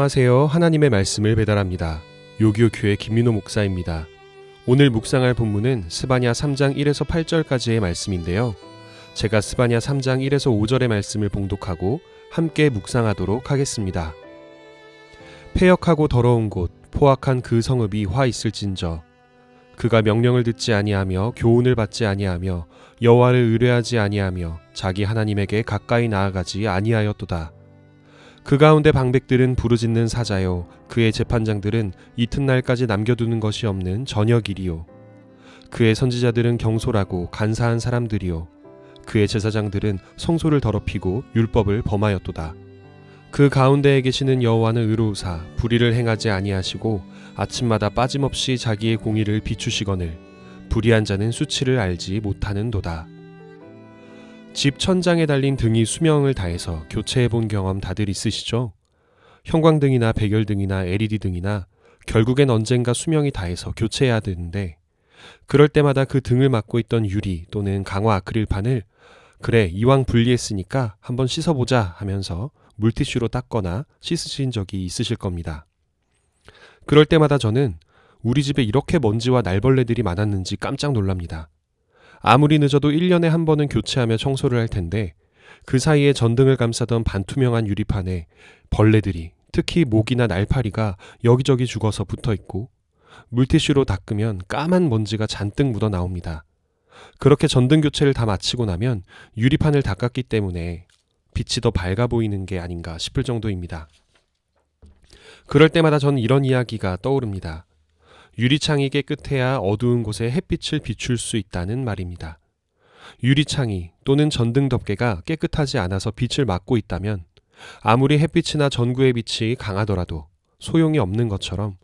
안녕하세요. 하나님의 말씀을 배달합니다. 요기요 교회 김민호 목사입니다. 오늘 묵상할 본문은 스바냐 3장 1에서 8절까지의 말씀인데요. 제가 스바냐 3장 1에서 5절의 말씀을 봉독하고 함께 묵상하도록 하겠습니다. 폐역하고 더러운 곳 포악한 그 성읍이 화 있을진저 그가 명령을 듣지 아니하며 교훈을 받지 아니하며 여호와를 의뢰하지 아니하며 자기 하나님에게 가까이 나아가지 아니하였도다. 그 가운데 방백들은 부르짖는 사자요. 그의 재판장들은 이튿날까지 남겨두는 것이 없는 저녁일이요. 그의 선지자들은 경솔하고 간사한 사람들이요. 그의 제사장들은 성소를 더럽히고 율법을 범하였도다. 그 가운데에 계시는 여호와는 의로우사 불의를 행하지 아니하시고 아침마다 빠짐없이 자기의 공의를 비추시거늘 불의한 자는 수치를 알지 못하는도다 집 천장에 달린 등이 수명을 다해서 교체해 본 경험 다들 있으시죠? 형광등이나 백열등이나 LED 등이나 결국엔 언젠가 수명이 다해서 교체해야 되는데 그럴 때마다 그 등을 막고 있던 유리 또는 강화 아크릴판을 그래 이왕 분리했으니까 한번 씻어보자 하면서 물티슈로 닦거나 씻으신 적이 있으실 겁니다. 그럴 때마다 저는 우리 집에 이렇게 먼지와 날벌레들이 많았는지 깜짝 놀랍니다. 아무리 늦어도 1년에 한 번은 교체하며 청소를 할 텐데 그 사이에 전등을 감싸던 반투명한 유리판에 벌레들이 특히 모기나 날파리가 여기저기 죽어서 붙어 있고 물티슈로 닦으면 까만 먼지가 잔뜩 묻어 나옵니다. 그렇게 전등 교체를 다 마치고 나면 유리판을 닦았기 때문에 빛이 더 밝아 보이는 게 아닌가 싶을 정도입니다. 그럴 때마다 저는 이런 이야기가 떠오릅니다. 유리창이 깨끗해야 어두운 곳에 햇빛을 비출 수 있다는 말입니다. 유리창이 또는 전등 덮개가 깨끗하지 않아서 빛을 막고 있다면 아무리 햇빛이나 전구의 빛이 강하더라도 소용이 없는 것처럼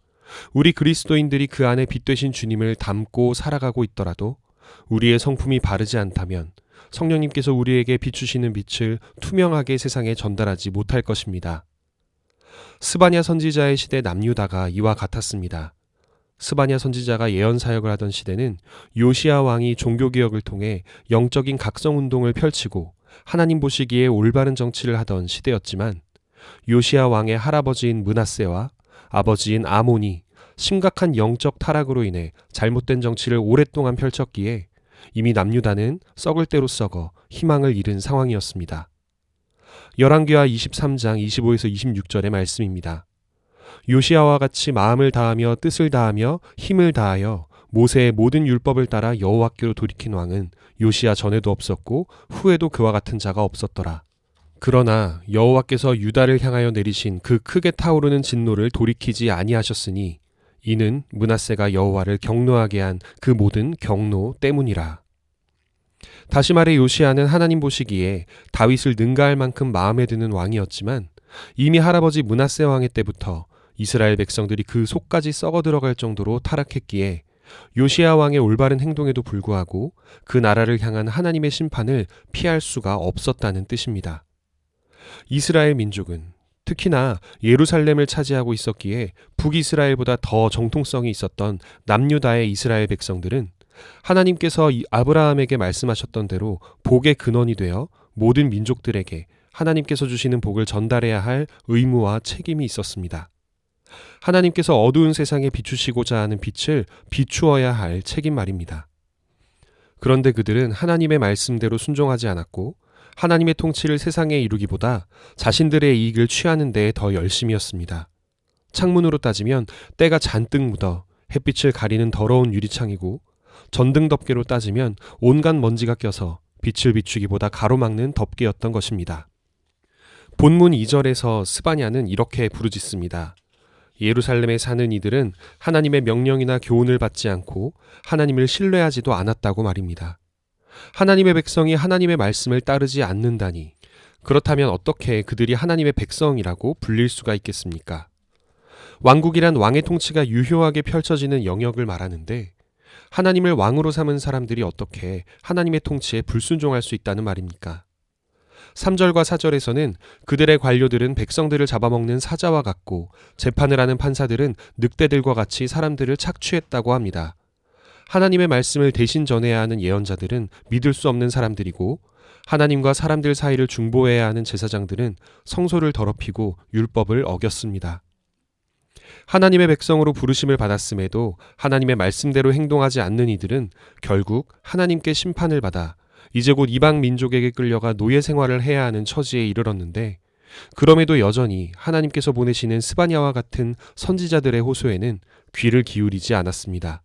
우리 그리스도인들이 그 안에 빛 되신 주님을 담고 살아가고 있더라도 우리의 성품이 바르지 않다면 성령님께서 우리에게 비추시는 빛을 투명하게 세상에 전달하지 못할 것입니다. 스바냐 선지자의 시대 남유다가 이와 같았습니다. 스바냐 선지자가 예언 사역을 하던 시대는 요시아 왕이 종교 개혁을 통해 영적인 각성 운동을 펼치고 하나님 보시기에 올바른 정치를 하던 시대였지만 요시아 왕의 할아버지인 문하세와 아버지인 아몬이 심각한 영적 타락으로 인해 잘못된 정치를 오랫동안 펼쳤기에 이미 남유다는 썩을 대로 썩어 희망을 잃은 상황이었습니다. 열왕기하 23장 25에서 26절의 말씀입니다. 요시아와 같이 마음을 다하며 뜻을 다하며 힘을 다하여 모세의 모든 율법을 따라 여호와께로 돌이킨 왕은 요시아 전에도 없었고 후에도 그와 같은 자가 없었더라. 그러나 여호와께서 유다를 향하여 내리신 그 크게 타오르는 진노를 돌이키지 아니하셨으니 이는 문하세가 여호와를 경노하게 한 그 모든 경노 때문이라. 다시 말해 요시아는 하나님 보시기에 다윗을 능가할 만큼 마음에 드는 왕이었지만 이미 할아버지 문하세 왕의 때부터 이스라엘 백성들이 그 속까지 썩어 들어갈 정도로 타락했기에 요시아 왕의 올바른 행동에도 불구하고 그 나라를 향한 하나님의 심판을 피할 수가 없었다는 뜻입니다. 이스라엘 민족은 특히나 예루살렘을 차지하고 있었기에 북이스라엘보다 더 정통성이 있었던 남유다의 이스라엘 백성들은 하나님께서 아브라함에게 말씀하셨던 대로 복의 근원이 되어 모든 민족들에게 하나님께서 주시는 복을 전달해야 할 의무와 책임이 있었습니다. 하나님께서 어두운 세상에 비추시고자 하는 빛을 비추어야 할 책임 말입니다. 그런데 그들은 하나님의 말씀대로 순종하지 않았고 하나님의 통치를 세상에 이루기보다 자신들의 이익을 취하는 데에 더 열심이었습니다. 창문으로 따지면 때가 잔뜩 묻어 햇빛을 가리는 더러운 유리창이고 전등 덮개로 따지면 온갖 먼지가 껴서 빛을 비추기보다 가로막는 덮개였던 것입니다. 본문 2절에서 스바냐는 이렇게 부르짖습니다. 예루살렘에 사는 이들은 하나님의 명령이나 교훈을 받지 않고 하나님을 신뢰하지도 않았다고 말입니다. 하나님의 백성이 하나님의 말씀을 따르지 않는다니 그렇다면 어떻게 그들이 하나님의 백성이라고 불릴 수가 있겠습니까? 왕국이란 왕의 통치가 유효하게 펼쳐지는 영역을 말하는데 하나님을 왕으로 삼은 사람들이 어떻게 하나님의 통치에 불순종할 수 있다는 말입니까? 3절과 4절에서는 그들의 관료들은 백성들을 잡아먹는 사자와 같고 재판을 하는 판사들은 늑대들과 같이 사람들을 착취했다고 합니다. 하나님의 말씀을 대신 전해야 하는 예언자들은 믿을 수 없는 사람들이고 하나님과 사람들 사이를 중보해야 하는 제사장들은 성소를 더럽히고 율법을 어겼습니다. 하나님의 백성으로 부르심을 받았음에도 하나님의 말씀대로 행동하지 않는 이들은 결국 하나님께 심판을 받아 이제 곧 이방 민족에게 끌려가 노예 생활을 해야 하는 처지에 이르렀는데 그럼에도 여전히 하나님께서 보내시는 스바냐와 같은 선지자들의 호소에는 귀를 기울이지 않았습니다.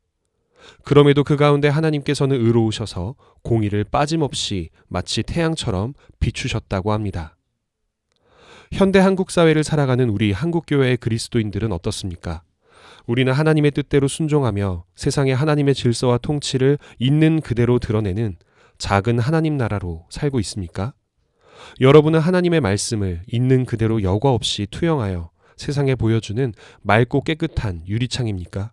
그럼에도 그 가운데 하나님께서는 의로우셔서 공의를 빠짐없이 마치 태양처럼 비추셨다고 합니다. 현대 한국 사회를 살아가는 우리 한국 교회의 그리스도인들은 어떻습니까? 우리는 하나님의 뜻대로 순종하며 세상의 하나님의 질서와 통치를 있는 그대로 드러내는 작은 하나님 나라로 살고 있습니까? 여러분은 하나님의 말씀을 있는 그대로 여과 없이 투영하여 세상에 보여주는 맑고 깨끗한 유리창입니까?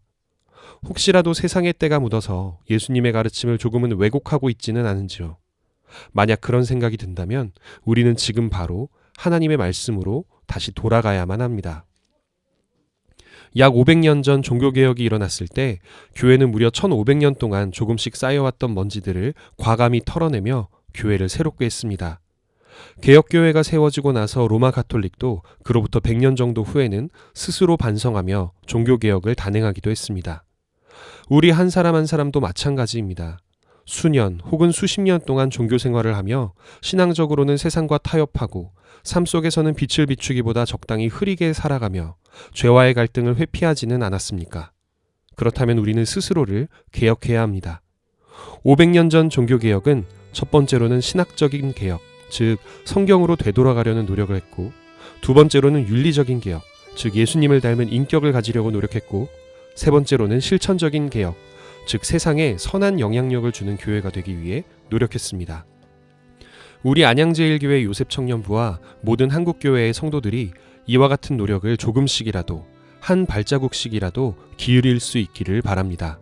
혹시라도 세상의 때가 묻어서 예수님의 가르침을 조금은 왜곡하고 있지는 않은지요. 만약 그런 생각이 든다면 우리는 지금 바로 하나님의 말씀으로 다시 돌아가야만 합니다. 약 500년 전 종교개혁이 일어났을 때 교회는 무려 1500년 동안 조금씩 쌓여왔던 먼지들을 과감히 털어내며 교회를 새롭게 했습니다. 개혁교회가 세워지고 나서 로마 가톨릭도 그로부터 100년 정도 후에는 스스로 반성하며 종교개혁을 단행하기도 했습니다. 우리 한 사람 한 사람도 마찬가지입니다. 수년 혹은 수십 년 동안 종교 생활을 하며 신앙적으로는 세상과 타협하고 삶 속에서는 빛을 비추기보다 적당히 흐리게 살아가며 죄와의 갈등을 회피하지는 않았습니까? 그렇다면 우리는 스스로를 개혁해야 합니다. 500년 전 종교개혁은 첫 번째로는 신학적인 개혁, 즉 성경으로 되돌아가려는 노력을 했고 두 번째로는 윤리적인 개혁, 즉 예수님을 닮은 인격을 가지려고 노력했고 세 번째로는 실천적인 개혁, 즉 세상에 선한 영향력을 주는 교회가 되기 위해 노력했습니다. 우리 안양제일교회 요셉 청년부와 모든 한국교회의 성도들이 이와 같은 노력을 조금씩이라도 한 발자국씩이라도 기울일 수 있기를 바랍니다.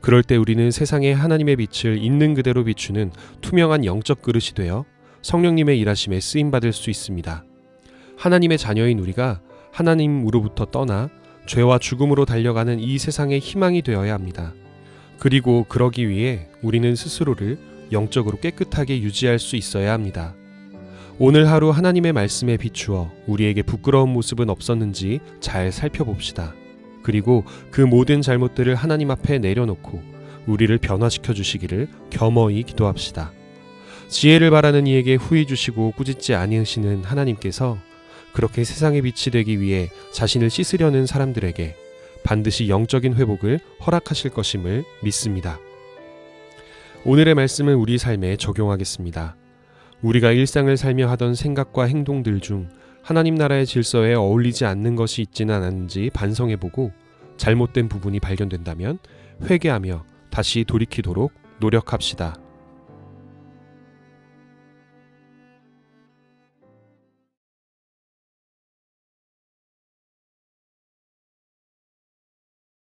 그럴 때 우리는 세상에 하나님의 빛을 있는 그대로 비추는 투명한 영적 그릇이 되어 성령님의 일하심에 쓰임 받을 수 있습니다. 하나님의 자녀인 우리가 하나님으로부터 떠나 죄와 죽음으로 달려가는 이 세상의 희망이 되어야 합니다. 그리고 그러기 위해 우리는 스스로를 영적으로 깨끗하게 유지할 수 있어야 합니다. 오늘 하루 하나님의 말씀에 비추어 우리에게 부끄러운 모습은 없었는지 잘 살펴봅시다. 그리고 그 모든 잘못들을 하나님 앞에 내려놓고 우리를 변화시켜 주시기를 겸허히 기도합시다. 지혜를 바라는 이에게 후히 주시고 꾸짖지 아니하시는 하나님께서 그렇게 세상의 빛이 되기 위해 자신을 씻으려는 사람들에게 반드시 영적인 회복을 허락하실 것임을 믿습니다. 오늘의 말씀을 우리 삶에 적용하겠습니다. 우리가 일상을 살며 하던 생각과 행동들 중 하나님 나라의 질서에 어울리지 않는 것이 있지는 않은지 반성해보고 잘못된 부분이 발견된다면 회개하며 다시 돌이키도록 노력합시다.